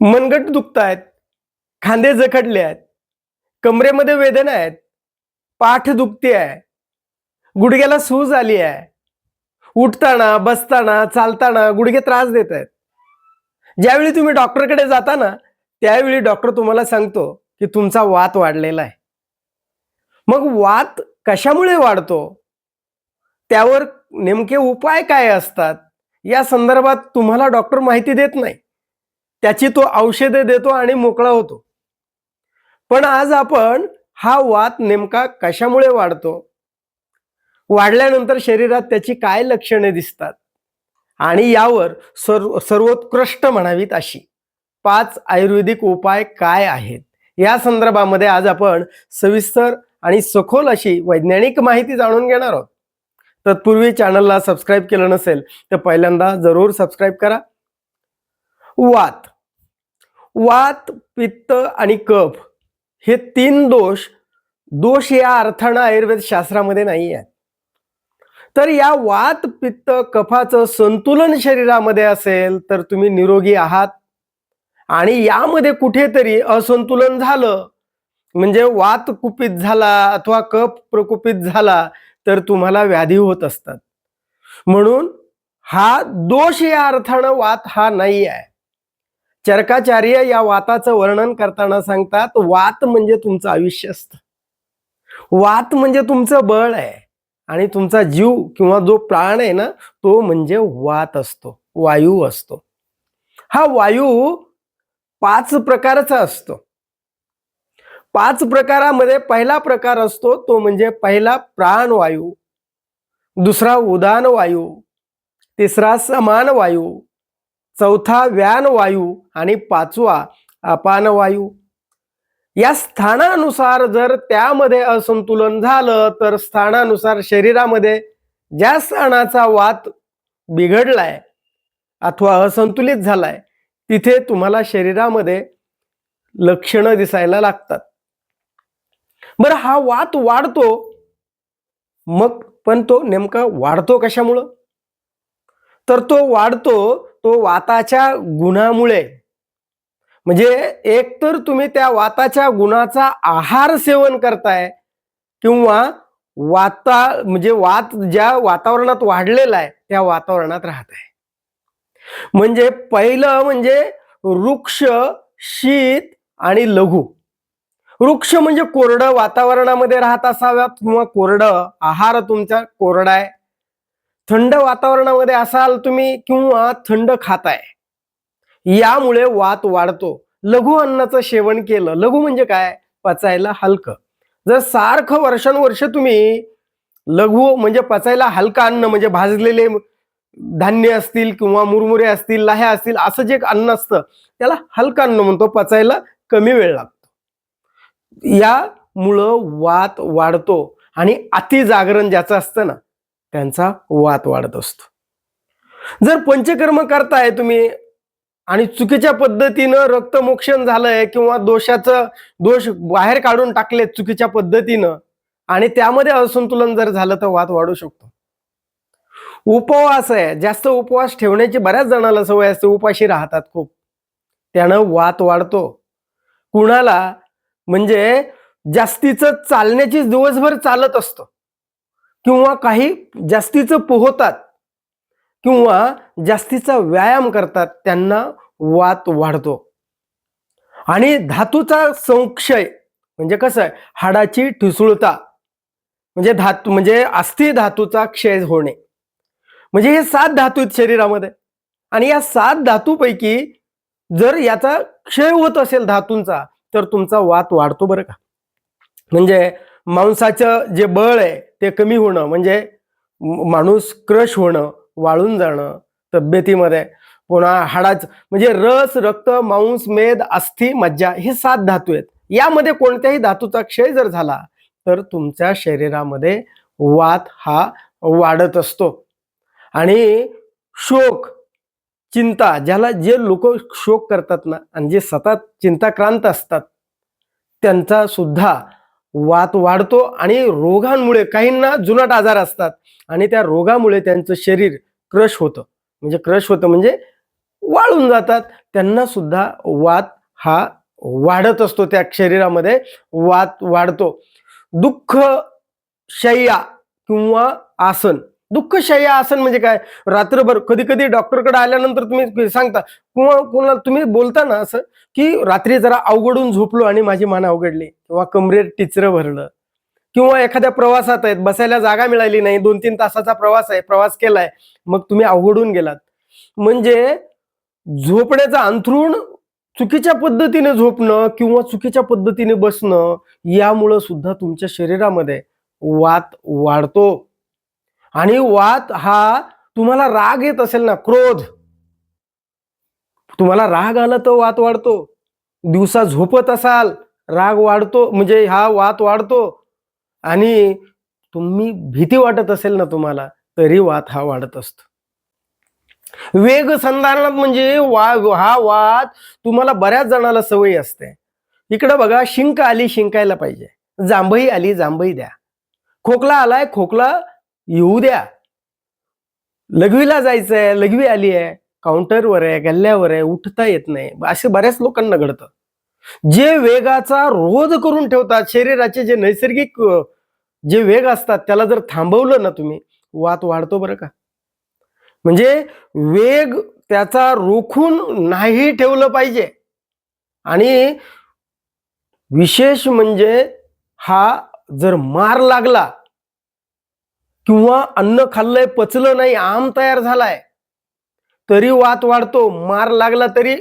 मनगट दुखतायत खांदे जखडले आहेत कमरेमध्ये वेदना आहेत पाठ दुखते आहे गुडघ्याला सूज आली आहे. उठताना बसताना चालताना गुडघे त्रास देत आहेत. ज्यावेळी तुम्ही डॉक्टरकडे जाता ना त्यावेळी डॉक्टर तुम्हाला सांगतो की तुमचा वात वाढलेला आहे. मग वात कशामुळे वाढतो? त्यावर नेमके उपाय काय असतात? या संदर्भात तुम्हाला डॉक्टर माहिती देत नाही. त्याची तो औषधे देतो आणि मोकळा होतो. पण आज आपण हा वात नेमका कशामुळे वाढतो? वाढल्यानंतर शरीरात त्याची काय लक्षणे दिसतात? आणि यावर सर्व सर्वोत्कृष्ट म्हणावीत अशी. पाच आयुर्वेदिक उपाय काय आहेत? या संदर्भामध्ये आज आपण सविस्तर आणि सखोल अशी वैज्ञानिक माहिती जाणून घेणार आहोत. तत्पूर्वी चॅनलला सबस्क्राईब केलं नसेल तर पहिल्यांदा जरूर सबस्क्राईब करा. वात. वात पित्त आणि कफ हे तीन दोष दोष या अर्थानं आयुर्वेद शास्त्रामध्ये नाही आहे तर या वात पित्त कफाचं संतुलन शरीरामध्ये असेल तर तुम्ही निरोगी आहात. आणि यामध्ये कुठेतरी असंतुलन झालं. म्हणजे वात कुपित झाला अथवा कफ प्रकुपित झाला तर तुम्हाला व्याधी होत असतात. म्हणून हा दोष या अर्थानं वात हा नाही आहे चरकाचार्य या वाताचं वर्णन करताना सांगतात वात म्हणजे तुमचं आयुष्य असतं. वात म्हणजे तुमचं बळ आहे आणि तुमचा जीव किंवा जो प्राण आहे ना तो म्हणजे वात असतो वायू असतो. हा वायू पाच प्रकारचा असतो. पाच प्रकारामध्ये पहिला प्रकार असतो तो म्हणजे पहिला प्राणवायू दुसरा उदान वायू तिसरा समान वायू चौथा व्यान वायू आणि पाचवा अपान वायू. या स्थानानुसार जर त्यामध्ये असंतुलन झालं तर स्थानानुसार शरीरामध्ये ज्या स्थानाचा वात बिघडलाय अथवा असंतुलित झालाय तिथे तुम्हाला शरीरामध्ये लक्षणं दिसायला लागतात. बरं हा वात वाढतो मग पण तो नेमका वाढतो कशामुळं? तर तो वाढतो तो वाताच्या गुणामुळे. म्हणजे एक तर तुम्ही त्या वाताच्या गुणाचा आहार सेवन करताय किंवा वाता म्हणजे वात ज्या वातावरणात वाढलेला आहे त्या वातावरणात राहत आहे म्हणजे पहिलं म्हणजे वृक्ष शीत आणि लघु. वृक्ष म्हणजे कोरडं वातावरणामध्ये राहत असाव्यात किंवा कोरडं आहार तुमचा कोरडा आहे. थंड वातावरणामध्ये असाल तुम्ही किंवा थंड खाताय. यामुळे वात वाढतो. लघु अन्नाचं सेवन केलं. लघु म्हणजे काय? पचायला हलकं. जर सारखं वर्षानुवर्ष तुम्ही लघु म्हणजे पचायला हलकं अन्न म्हणजे भाजलेले धान्य असतील किंवा मुरमुरे असतील लाह्या असतील असं जे अन्न असतं त्याला हलकं अन्न म्हणतो. पचायला कमी वेळ लागतो. यामुळं वात वाढतो. आणि अति जागरण ज्याचं असतं ना त्यांचा वात वाढत असतो. जर पंचकर्म करताय तुम्ही आणि चुकीच्या पद्धतीनं रक्तमोक्षण झालंय किंवा दोषाचं दोष बाहेर काढून टाकले चुकीच्या पद्धतीनं आणि त्यामध्ये असंतुलन जर झालं तर वाद वाढू शकतो. उपवास आहे. जास्त उपवास ठेवण्याची बऱ्याच जणाला सवय असते. उपाशी राहतात खूप. त्यानं वात वाढतो. कुणाला? म्हणजे जास्तीचं चालण्याची दिवसभर चालत असतं. किंवा काही जास्तीचं पोहतात किंवा जास्तीचा व्यायाम करतात त्यांना वात वाढतो. आणि धातूचा संक्षय म्हणजे कसं आहे? हाडाची ठिसूळता म्हणजे धातू म्हणजे अस्थि धातूचा क्षय होणे. म्हणजे हे सात धातू आहेत शरीरामध्ये. आणि या सात धातूपैकी जर याचा क्षय होत असेल धातूंचा तर तुमचा वात वाढतो बरं का. म्हणजे मांसाचं जे बळ आहे ते कमी होणं म्हणजे माणूस क्रश होणं वाळून जाणं तब्येतीमध्ये. पुन्हा हाडाच म्हणजे रस रक्त मांस मेद अस्थि मज्जा हे सात धातू आहेत. यामध्ये कोणत्याही धातूचा क्षय जर झाला तर तुमच्या शरीरामध्ये वात हा वाढत असतो. आणि शोक चिंता ज्याला जे लोक शोक करतात ना आणि जे सतत चिंताक्रांत असतात त्यांचा सुद्धा वात वाढतो आणि रोगांमुळे काहींना जुनाट आजार असतात. आणि त्या रोगामुळे त्यांचं शरीर क्रश होतं. म्हणजे क्रश होतं म्हणजे वाळून जातात. त्यांना सुद्धा वात हा वाढत असतो त्या शरीरामध्ये. वात वाढतो. दुःख शय्या किंवा आसन दुःख आसन म्हणजे काय? रात्रभर कधी कधी डॉक्टरकडे आल्यानंतर तुम्ही सांगता किंवा कोणाला तुम्ही बोलता ना असं की रात्री जरा अवघडून झोपलो आणि माझी मान अवघडली किंवा कमरेत टिचरं भरलं किंवा एखाद्या प्रवासात आहेत बसायला जागा मिळाली नाही दोन तीन तासाचा प्रवास आहे प्रवास केलाय मग तुम्ही अवघडून गेलात. म्हणजे झोपण्याचं अंथरूण चुकीच्या पद्धतीने झोपणं किंवा चुकीच्या पद्धतीने बसणं यामुळं सुद्धा तुमच्या शरीरामध्ये वात वाढतो. आणि वात हा तुम्हाला राग येत असेल ना क्रोध. तुम्हाला राग आला तर वात वाढतो. दिवसा झोपत असाल राग वाढतो म्हणजे हा वात वाढतो. आणि तुम्ही भीती वाटत असेल ना तुम्हाला तरी वात हा वाढत असतो. वेग संधारणात म्हणजे वा हा वात तुम्हाला बऱ्याच जणाला सवय असते. इकडं बघा शिंक आली शिंकायला पाहिजे. जांभई आली जांभई द्या. खोकला आलाय खोकला येऊ द्या लघवीला जायचंय लघवी आली आहे काउंटरवर आहे गल्ल्यावर आहे उठता येत नाही. असे बऱ्याच लोकांना घडतं. जे वेगाचा रोध करून ठेवतात शरीराचे जे नैसर्गिक जे वेग असतात त्याला जर थांबवलं ना तुम्ही वात वाढतो बरं का. म्हणजे वेग त्याचा रोखून नाही ठेवलं पाहिजे. आणि विशेष म्हणजे हा जर मार लागला किंवा अन्न खाल्लंय पचलं नाही आम तयार झालाय. तरी वात वाढतो मार लागला तरी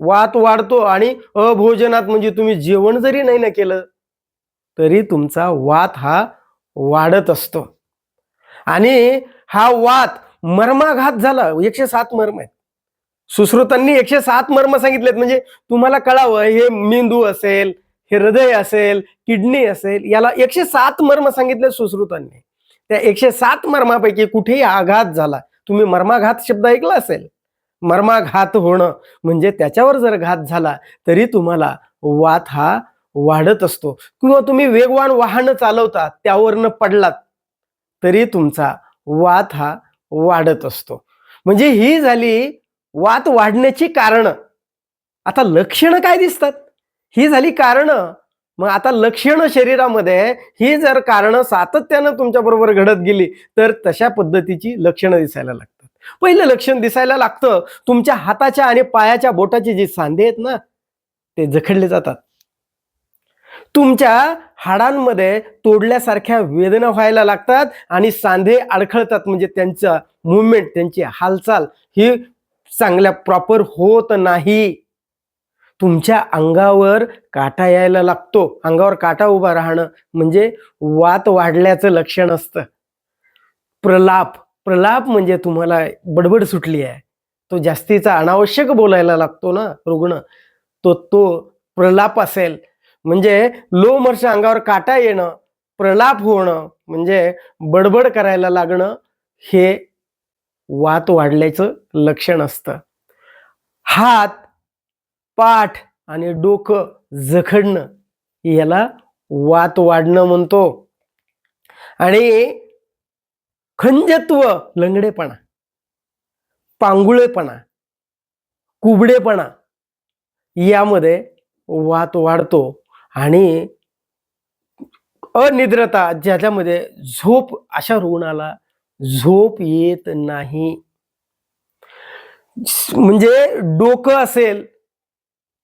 वात वाढतो आणि अभोजनात म्हणजे तुम्ही जेवण जरी नाही ना केलं तरी तुमचा वात हा वाढत असतो. आणि हा वात मर्माघात झाला एकशे सात मर्म आहेत. सुश्रुतांनी एकशे सात मर्म सांगितलेत म्हणजे तुम्हाला कळावं हे मेंदू असेल हे हृदय असेल किडनी असेल याला एकशे सात मर्म सांगितले सुश्रुतांनी. त्या एकशे सात मर्मापैकी कुठेही आघात झाला तुम्ही मर्माघात शब्द ऐकला असेल? मर्माघात होणं म्हणजे त्याच्यावर जर घात झाला तरी तुम्हाला वात हा वाढत असतो. किंवा तुम्ही वेगवान वाहन चालवता त्यावरनं पडलात तरी तुमचा वात हा वाढत असतो. म्हणजे ही झाली वात वाढण्याची कारणं. आता लक्षणं काय दिसतात? ही झाली कारणं मग आता लक्षणं शरीरामध्ये ही जर कारणं सातत्यानं तुमच्या बरोबर घडत गेली तर तशा पद्धतीची लक्षणं दिसायला लागतात. पहिलं लक्षण दिसायला लागतं तुमच्या हाताच्या आणि पायाच्या बोटाचे जे सांधे आहेत ना ते जखडले जातात. तुमच्या हाडांमध्ये तोडल्यासारख्या वेदना व्हायला लागतात आणि सांधे अडखळतात म्हणजे त्यांचा मुवमेंट त्यांची हालचाल ही चांगल्या प्रॉपर होत नाही. तुमच्या अंगावर काटा यायला लागतो. अंगावर काटा उभा राहणं म्हणजे वात वाढल्याचं लक्षण असतं. प्रलाप. प्रलाप म्हणजे तुम्हाला बडबड सुटली आहे. तो जास्तीचा अनावश्यक बोलायला लागतो ना रुग्ण. तो तो प्रलाप असेल. म्हणजे लोमर्ष अंगावर काटा येणं प्रलाप होणं म्हणजे बडबड करायला लागणं हे वात वाढल्याचं लक्षण असतं. हात पाठ आणि डोकं जखडणं याला वात वाढणं म्हणतो. आणि खंजत्व लंगडेपणा पांगुळेपणा कुबडेपणा यामध्ये वात वाढतो आणि अनिद्रता ज्याच्यामध्ये झोप अशा रुग्णाला झोप येत नाही. म्हणजे डोकं असेल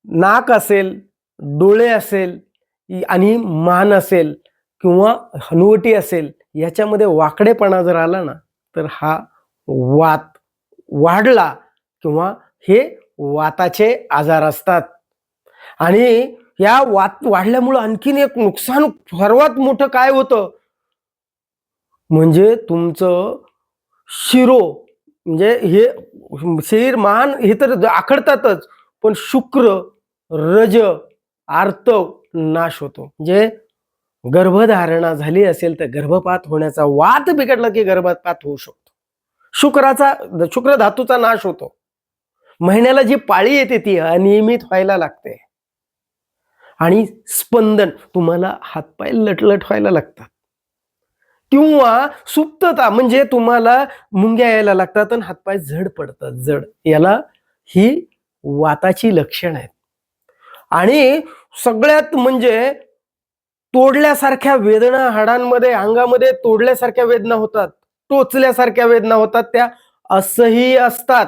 नाक असेल डोळे असेल आणि मान असेल किंवा हनुवटी असेल याच्यामध्ये वाकडेपणा जर आला ना तर हा वात वाढला किंवा हे वाताचे आजार असतात. आणि या वात वाढल्यामुळं आणखीन एक नुकसान सर्वात मोठं काय होतं? म्हणजे तुमचं शिरो म्हणजे हे शरीर मान हे तर आखडतातच पण शुक्र रज आर्तव नाश होतो. म्हणजे गर्भधारणा झाली असेल तर गर्भपात होण्याचा वात बिघडला की गर्भपात होऊ शकतो. शुक्राचा शुक्र धातूचा नाश होतो. महिन्याला जी पाळी येते ती अनियमित व्हायला लागते. आणि स्पंदन तुम्हाला हातपाय लटलट व्हायला लागतात. किंवा सुप्तता म्हणजे तुम्हाला मुंग्या यायला लागतात आणि हातपाय जड पडतात जड. याला ही वाताची लक्षण आहेत. आणि सगळ्यात म्हणजे तोडल्यासारख्या वेदना हाडांमध्ये अंगामध्ये तोडल्यासारख्या वेदना होतात टोचल्यासारख्या वेदना होतात त्या असह्य असतात.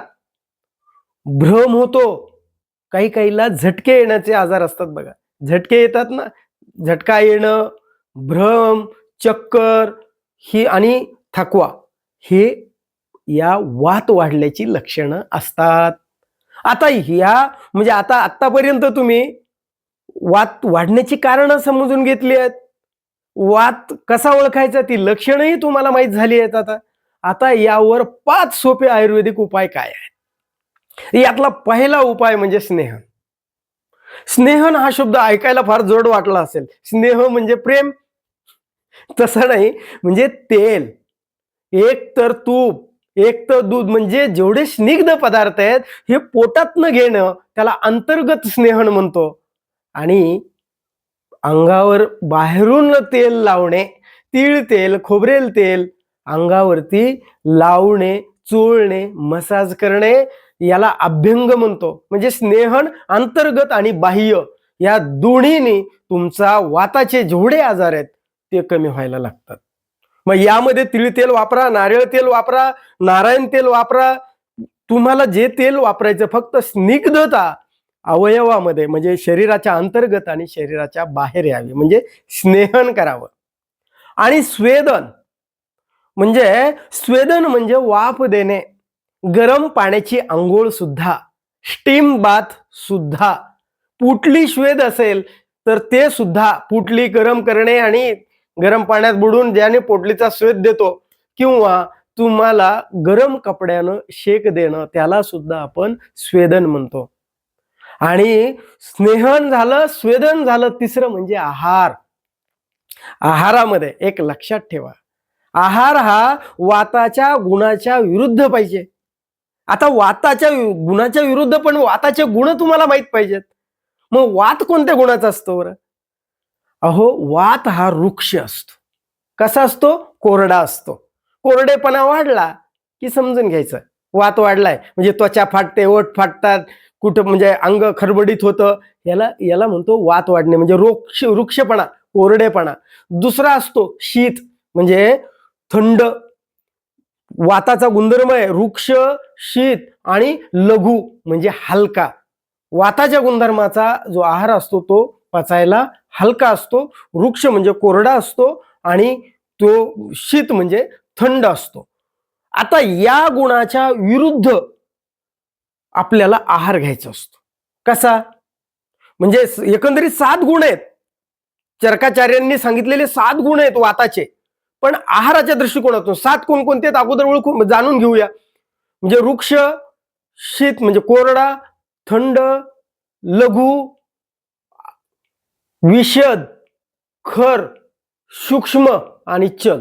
भ्रम होतो. काही काहीला झटके येण्याचे आजार असतात बघा. झटके येतात ना? झटका येणं भ्रम चक्कर ही आणि थकवा हे या वात वाढल्याची लक्षणं असतात. आता ह्या म्हणजे आता आत्तापर्यंत तुम्ही वात वाढण्याची कारणं समजून घेतली आहेत. वात कसा ओळखायचा ती लक्षणंही तुम्हाला माहीत झाली आहेत आता. आता यावर पाच सोपे आयुर्वेदिक उपाय काय आहेत? यातला पहिला उपाय म्हणजे स्नेहन स्नेहन हा शब्द ऐकायला फार जड वाटला असेल. स्नेह म्हणजे प्रेम. तसं नाही म्हणजे तेल. एक तर तूप एक तर दूध म्हणजे जेवढे स्निग्ध पदार्थ आहेत हे पोटातनं घेणं त्याला अंतर्गत स्नेहन म्हणतो. आणि अंगावर बाहेरून तेल लावणे तीळ तेल खोबरेल तेल अंगावरती लावणे चोळणे मसाज करणे याला अभ्यंग म्हणतो. म्हणजे स्नेहन अंतर्गत आणि बाह्य या दोन्हीनी तुमचा वाताचे जेवढे आजार आहेत ते कमी व्हायला लागतात. मग यामध्ये तिळ तेल वापरा नारळ तेल वापरा नारायण तेल वापरा. तुम्हाला जे तेल वापरायचं फक्त स्निग्धता अवयवामध्ये म्हणजे शरीराच्या अंतर्गत आणि शरीराच्या बाहेर यावी म्हणजे स्नेहन करावं. आणि स्वेदन म्हणजे स्वेदन म्हणजे वाफ देणे. गरम पाण्याची आंघोळ सुद्धा स्टीम बाथ सुद्धा. पुटली श्वेद असेल तर ते सुद्धा पुटली गरम करणे आणि गरम पाण्यात बुडून ज्याने पोटलीचा स्वेद देतो किंवा तुम्हाला गरम कपड्यानं शेक देणं त्याला सुद्धा आपण स्वेदन म्हणतो. आणि स्नेहन झालं स्वेदन झालं तिसरं म्हणजे आहार. आहारामध्ये एक लक्षात ठेवा. आहार हा वाताच्या गुणाच्या विरुद्ध पाहिजे. आता वाताच्या गुणाच्या विरुद्ध पण वाताचे गुण तुम्हाला माहीत पाहिजेत. मग वात कोणत्या गुणाचा असतो बरं? अहो वात हा वृक्ष असतो. कसा असतो? कोरडा असतो. कोरडेपणा वाढला की समजून घ्यायचं. वात वाढलाय म्हणजे त्वचा फाटते ओठ फाटतात कुठं म्हणजे अंग खरबडीत होतं. याला याला म्हणतो वात वाढणे म्हणजे वृक्ष वृक्षपणा कोरडेपणा. दुसरा असतो शीत म्हणजे थंड. वाताचा गुणधर्म आहे वृक्ष शीत आणि लघु म्हणजे हलका. वाताच्या गुणधर्माचा जो आहार असतो तो पचायला हलका असतो वृक्ष म्हणजे कोरडा असतो आणि तो शीत म्हणजे थंड असतो. आता या गुणाच्या विरुद्ध आपल्याला आहार घ्यायचा असतो. कसा? म्हणजे एकंदरीत सात गुण आहेत. चरकाचार्यांनी सांगितलेले सात गुण आहेत वाताचे. पण आहाराच्या दृष्टिकोनातून सात कोणकोणते आहेत अगोदर ओळखून जाणून घेऊया. म्हणजे वृक्ष शीत म्हणजे कोरडा थंड लघु विषद खर सूक्ष्म आणि चल.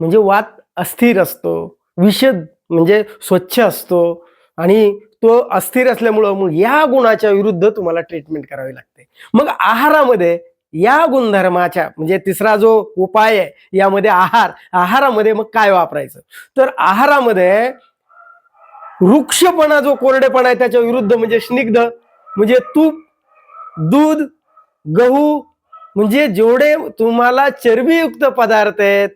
म्हणजे वात अस्थिर असतो. विषद म्हणजे स्वच्छ असतो. आणि तो अस्थिर असल्यामुळं मग या गुणाच्या विरुद्ध तुम्हाला ट्रीटमेंट करावी लागते. मग आहारामध्ये या गुणधर्माच्या म्हणजे तिसरा जो उपाय आहे यामध्ये आहार. आहारामध्ये मग काय वापरायचं? तर आहारामध्ये वृक्षपणा जो कोरडेपणा आहे त्याच्या विरुद्ध म्हणजे स्निग्ध म्हणजे तूप दूध गहू म्हणजे जेवढे तुम्हाला चरबीयुक्त पदार्थ आहेत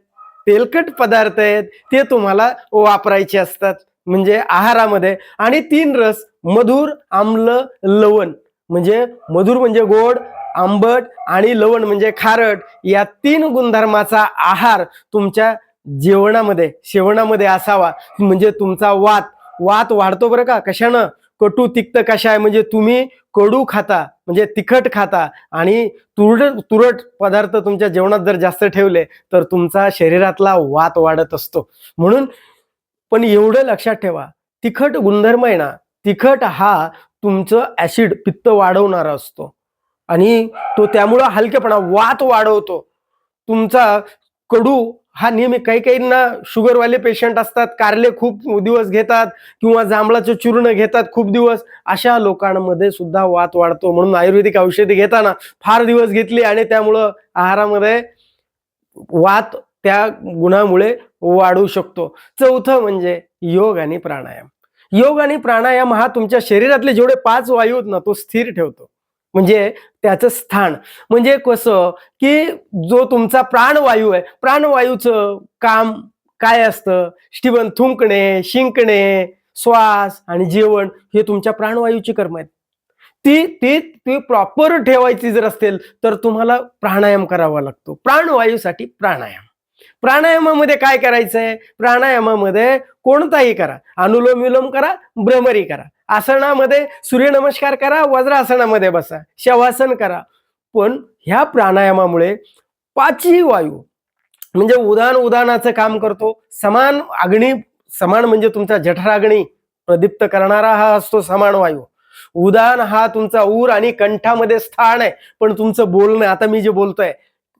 तेलकट पदार्थ आहेत ते तुम्हाला वापरायचे असतात म्हणजे आहारामध्ये. आणि तीन रस मधुर आम्ल लवण. म्हणजे मधुर म्हणजे गोड आंबट आणि लवण म्हणजे खारट. या तीन गुणधर्माचा आहार तुमच्या जेवणामध्ये शेवणामध्ये असावा. म्हणजे तुमचा वात वात वाढतो बरं का? कशानं? कटू तिक्त कशा आहे? म्हणजे तुम्ही कडू खाता. म्हणजे तिखट खाता आणि तुरड तुरट पदार्थ तुमच्या जेवणात जर जास्त ठेवले तर तुमचा शरीरातला वात वाढत असतो. म्हणून पण एवढं लक्षात ठेवा तिखट गुणधर्म आहे ना तिखट हा तुमचं ऍसिड पित्त वाढवणारा असतो. आणि तो त्यामुळं हलकेपणा वात वाढवतो. तुमचा कडू हा नेहमी काही काहींना शुगरवाले पेशंट असतात कारले खूप दिवस घेतात किंवा जांभळाचं चूर्ण घेतात खूप दिवस अशा लोकांमध्ये सुद्धा वात वाढतो म्हणून आयुर्वेदिक औषधी घेताना फार दिवस घेतली आणि त्यामुळं आहारामध्ये वात त्या गुणामुळे वाढू शकतो. चौथं म्हणजे योग आणि प्राणायाम. योग आणि प्राणायाम हा तुमच्या शरीरातले जेवढे पाच वायू आहेत ना तो स्थिर ठेवतो. म्हणजे त्याचं स्थान. म्हणजे कसं की जो तुमचा प्राणवायू आहे प्राणवायूचं काम काय असतं? स्टीवन थुंकणे शिंकणे श्वास आणि जेवण हे तुमच्या प्राणवायूची कर्म आहेत. ती ती ती प्रॉपर ठेवायची जर असेल तर तुम्हाला प्राणायाम करावा लागतो. प्राणवायूसाठी प्राणायाम. प्राणायामामध्ये काय करायचंय? प्राणायामामध्ये कोणताही करा. अनुलोम विलोम करा भ्रमरी करा. आसनामध्ये सूर्यनमस्कार करा वज्रासनामध्ये बसा शवासन करा. पण ह्या प्राणायामामुळे पाचही वायू म्हणजे उदान उदानाचं काम करतो समान अग्नी समान म्हणजे तुमचा जठराग्नी प्रदीप्त करणारा हा असतो समान वायू. उदान हा तुमचा ऊर आणि कंठामध्ये स्थान आहे पण तुमचं बोलणं आता मी जे बोलतोय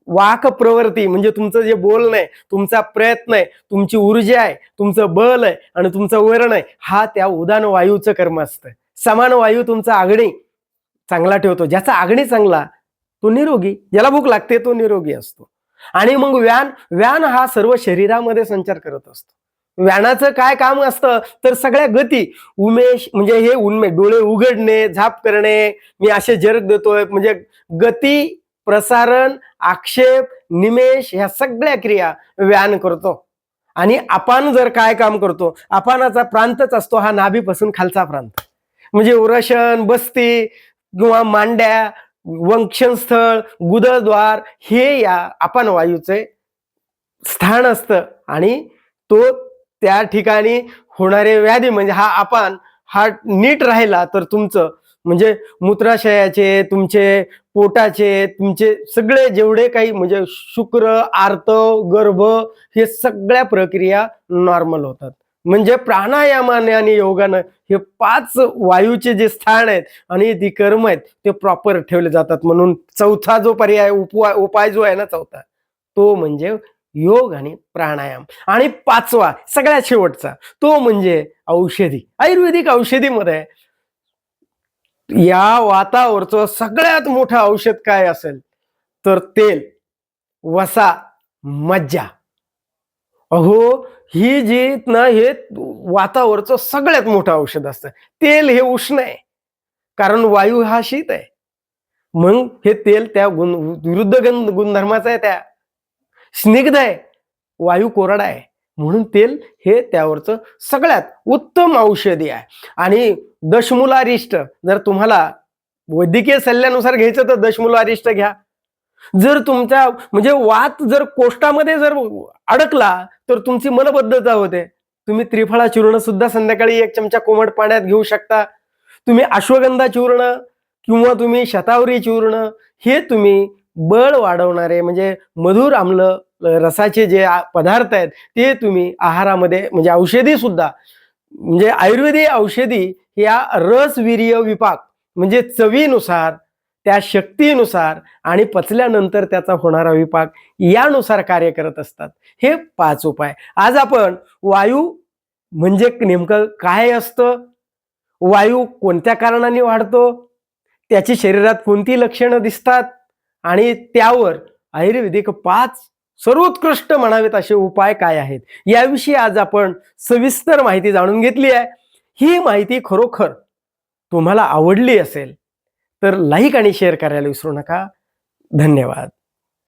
वाक प्रवृत्ती म्हणजे तुमचं जे बोलणं आहे तुमचा प्रयत्न आहे तुमची ऊर्जा आहे तुमचं बल आहे आणि तुमचं वरण आहे हा त्या उदान वायूचं कर्म असतं. समान वायू तुमचा आगणी चांगला ठेवतो. ज्याचा आगणी चांगला तो निरोगी ज्याला भूक लागते तो निरोगी असतो. आणि मग व्यान व्यान हा सर्व शरीरामध्ये संचार करत असतो. व्यानाचं काय काम असतं? तर सगळ्या गती उमेश म्हणजे हे उन्मेष डोळे उघडणे झाप करणे मी असे जरक देतोय म्हणजे गती प्रसारण आक्षेप निमेष ह्या सगळ्या क्रिया व्यान करतो. आणि आपण जर काय काम करतो अपानाचा प्रांतच असतो हा नाभीपासून खालचा प्रांत. म्हणजे उरशन बस्ती किंवा मांड्या वंक्षण स्थळ गुदद्वार हे या आपण वायूचे स्थान असतं. आणि तो त्या ठिकाणी होणारे व्याधी म्हणजे हा आपण हा नीट राहिला तर तुमचं म्हणजे मूत्राशयाचे तुमचे पोटाचे तुमचे सगळे जेवढे काही म्हणजे शुक्र आर्त गर्भ हे सगळ्या प्रक्रिया नॉर्मल होतात. म्हणजे प्राणायामाने आणि योगानं हे पाच वायूचे जे स्थान आहेत आणि ती कर्म आहेत ते प्रॉपर ठेवले जातात. म्हणून चौथा जो पर्याय उपवाय उपाय जो आहे ना चौथा तो म्हणजे योग आणि प्राणायाम. आणि पाचवा सगळ्यात शेवटचा तो म्हणजे औषधी. आयुर्वेदिक औषधीमध्ये या वातावरचं सगळ्यात मोठं औषध काय असेल? तर तेल वसा मज्जा. अहो ही जी ना हे वातावरचं सगळ्यात मोठं औषध असतं. तेल हे उष्ण आहे. कारण वायू हा शीत आहे. मग हे तेल त्या गुण विरुद्ध गुण गुणधर्माचं आहे त्या. स्निग्ध आहे. वायू कोरडा आहे. म्हणून तेल हे त्यावरचं सगळ्यात उत्तम औषधी आहे. आणि दशमुलारिष्ट जर तुम्हाला वैद्यकीय सल्ल्यानुसार घ्यायचं तर दशमुलारिष्ट घ्या. जर तुमच्या म्हणजे वात जर कोष्टामध्ये जर अडकला तर तुमची मनबद्धता होते. तुम्ही त्रिफळा चूर्ण सुद्धा संध्याकाळी एक चमचा कोमट पाण्यात घेऊ शकता. तुम्ही अश्वगंधा चूर्ण किंवा तुम्ही शतावरी चूर्ण हे तुम्ही बळ वाढवणारे म्हणजे मधुर आम्ल रसाचे जे पदार्थ आहेत ते तुम्ही आहारामध्ये म्हणजे औषधी सुद्धा म्हणजे आयुर्वेदी औषधी या रसवीर्य विपाक म्हणजे चवीनुसार त्या शक्तीनुसार आणि पचल्यानंतर त्याचा होणारा विपाक यानुसार कार्य करत असतात. हे पाच उपाय. आज आपण वायू म्हणजे नेमकं काय असतं? वायू कोणत्या कारणाने वाढतो? त्याची शरीरात कोणती लक्षणं दिसतात? आणि त्यावर आयुर्वेदिक पाच सर्वोत्कृष्ट म्हणावेत असे उपाय काय आहेत? याविषयी आज आपण सविस्तर माहिती जाणून घेतली आहे. ही माहिती खरोखर तुम्हाला आवडली असेल तर लाईक आणि शेअर करायला विसरू नका. धन्यवाद.